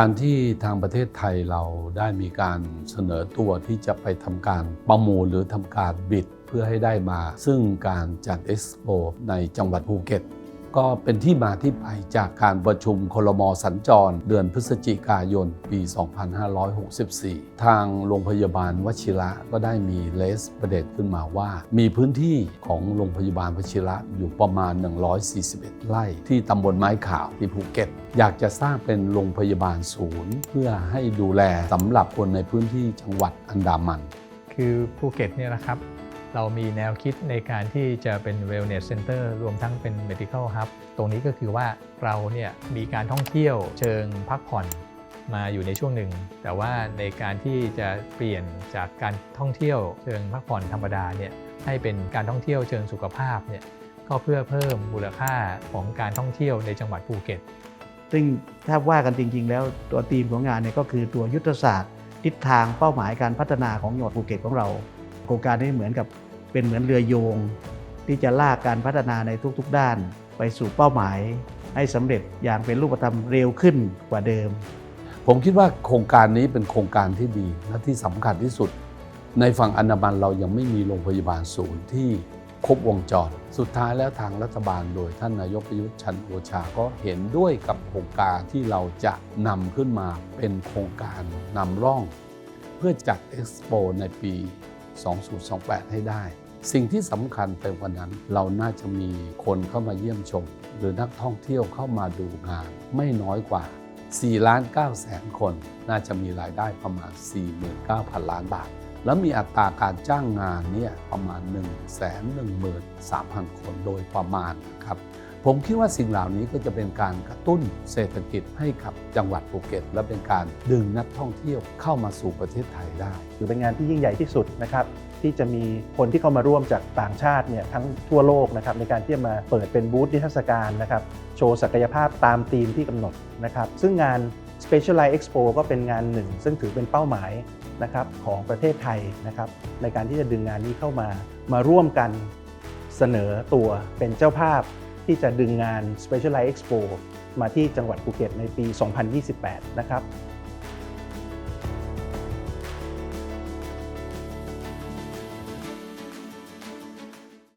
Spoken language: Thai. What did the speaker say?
การที่ทางประเทศไทยเราได้มีการเสนอตัวที่จะไปทำการประมูลหรือทำการบิดเพื่อให้ได้มา ซึ่งการจัดเอ็กซ์โปในจังหวัดภูเก็ต ก็เป็นที่มาที่ไปจากการประชุมคลมสัญจร เดือนพฤศจิกายนปี 2564 ทางโรงพยาบาลวชิระก็ได้มีเลสประเด็นขึ้นมาว่า มีพื้นที่ของโรงพยาบาลวชิระอยู่ประมาณ 141 ไร่ ที่ตำบลไม้ขาวที่ภูเก็ต อยากจะสร้างเป็นโรงพยาบาลศูนย์ เพื่อให้ดูแลสำหรับคนในพื้นที่จังหวัดอันดามัน คือภูเก็ตเนี่ยนะครับ เรามีแนวคิดในการที่จะเป็น wellness center รวมทั้งเป็น medical hub ตรงนี้ก็คือว่าเราเนี่ยมีการท่องเที่ยวเชิงพักผ่อนมาอยู่ในช่วงหนึ่ง แต่ว่าในการที่จะเปลี่ยนจากการท่องเที่ยวเชิงพักผ่อนธรรมดาเนี่ยให้เป็นการท่องเที่ยวเชิงสุขภาพเนี่ยก็เพื่อเพิ่มมูลค่าของการท่องเที่ยวในจังหวัดภูเก็ต ซึ่งถ้าว่ากันจริง ๆ แล้วตัวธีมของงานเนี่ยก็คือตัวยุทธศาสตร์ ทิศทางเป้าหมายการพัฒนาของจังหวัดภูเก็ตของเรา โครงการนี้เหมือนกับ เป็นเหมือนเรือโยง ที่จะลากการพัฒนาในทุกๆด้าน ไปสู่เป้าหมาย ให้สำเร็จอย่างเป็นรูปธรรมเร็วขึ้นกว่าเดิม ผมคิดว่าโครงการนี้เป็นโครงการที่ดีและที่สำคัญที่สุด ในฝั่งอันดามันเรายังไม่มีโรงพยาบาลศูนย์ที่ครบวงจร สุดท้ายแล้วทางรัฐบาลโดยท่านนายกประยุทธ์ชันโอชาก็เห็นด้วยกับโครงการที่เราจะนำขึ้นมาเป็นโครงการนำร่อง เพื่อจัดเอ็กซ์โปในปี 2028 ให้ได้ สิ่งที่สำคัญไปกว่านั้น เราน่าจะมีคนเข้ามาเยี่ยมชม หรือนักท่องเที่ยวเข้ามาดูงาน ไม่น้อยกว่า 4 ล้าน9แสนคน น่าจะมีรายได้ประมาณ 49,000 ล้านบาท แล้วมีอัตราการจ้างงานเนี่ยประมาณ 1 1 3 0 0 0 คนโดยประมาณนะครับ ผมคิดว่าสิ่งเหล่านี้ก็จะเป็นการกระตุ้นเศรษฐกิจให้กับจังหวัดภูเก็ต และเป็นการดึงนักท่องเที่ยวเข้ามาสู่ประเทศไทยได้ถือเป็นงานที่ยิ่งใหญ่ที่สุดนะครับที่จะมีคนที่เข้ามาร่วมจากต่างชาติเนี่ยทั้งทั่วโลกนะครับในการที่จะมาเปิดเป็นบูธนิทรรศการนะครับโชว์ศักยภาพตามธีมที่กำหนดนะครับซึ่งงาน Specialized Expo ก็เป็นงานหนึ่ง ซึ่งถือเป็นเป้าหมายนะครับของประเทศไทยนะครับในการที่จะดึงงานนี้เข้ามามาร่วมกันเสนอตัวเป็นเจ้าภาพ ที่จะดึงงาน Specialized Expo มาที่จังหวัดภูเก็ตในปี 2028 นะครับ